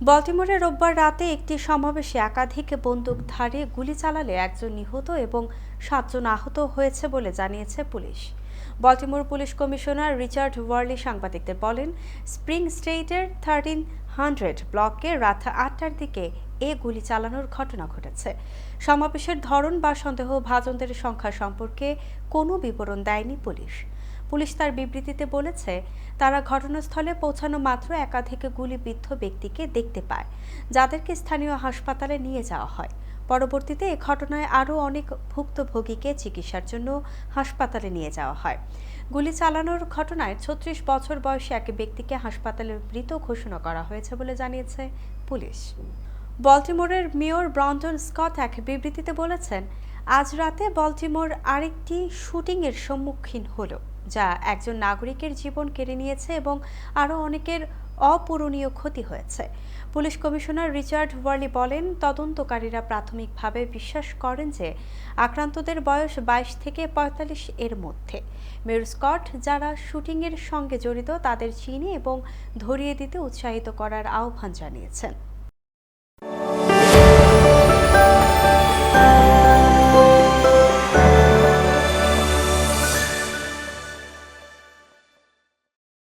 বল্টিমোরে রোববার রাতে একটি সমাবেশে একাধিক বন্দুকধারী গুলি চালালে একজন নিহত এবং সাতজন আহত হয়েছে বলে জানিয়েছে police. Baltimore police commissioner Richard Worley সাংবাদিকদের বলেন, স্প্রিং স্ট্রেইটের থার্টিন হান্ড্রেড ব্লকে রাত আটটার দিকে এ গুলি চালানোর ঘটনা ঘটেছে। সমাবেশের ধরন বা সন্দেহ ভাজনদের সংখ্যা সম্পর্কে কোনো বিবরণ দেয়নি পুলিশ। পুলিশ তার বিবৃতিতে বলেছে, তারা ঘটনাস্থলে পৌঁছানো মাত্র একাধিক গুলিবিদ্ধ ব্যক্তিকে দেখতে পায়, যাদেরকে স্থানীয় হাসপাতালে নিয়ে যাওয়া হয়। পরবর্তীতে এ ঘটনায় আরও অনেক ভুক্তভোগীকে চিকিৎসার জন্য হাসপাতালে নিয়ে যাওয়া হয়। গুলি চালানোর ঘটনায় ছত্রিশ বছর বয়সী এক ব্যক্তিকে হাসপাতালে মৃত ঘোষণা করা হয়েছে বলে জানিয়েছে পুলিশ। বল্টিমোরের মেয়র ব্রন্টন স্কট এক বিবৃতিতে বলেছেন, আজ রাতে বল্টিমোর আরেকটি শুটিংয়ের সম্মুখীন হলো, যা একজন নাগরিকের জীবন কেড়ে নিয়েছে এবং আরও অনেকের অপূরণীয় ক্ষতি হয়েছে। পুলিশ কমিশনার রিচার্ড ওয়ার্লি বলেন, তদন্তকারীরা প্রাথমিকভাবে বিশ্বাস করেন যে আক্রান্তদের বয়স বাইশ থেকে পঁয়তাল্লিশ এর মধ্যে। মেয়র স্কট, যারা শুটিংয়ের সঙ্গে জড়িত, তাদের চিনে এবং ধরিয়ে দিতে উৎসাহিত করার আহ্বান জানিয়েছেন।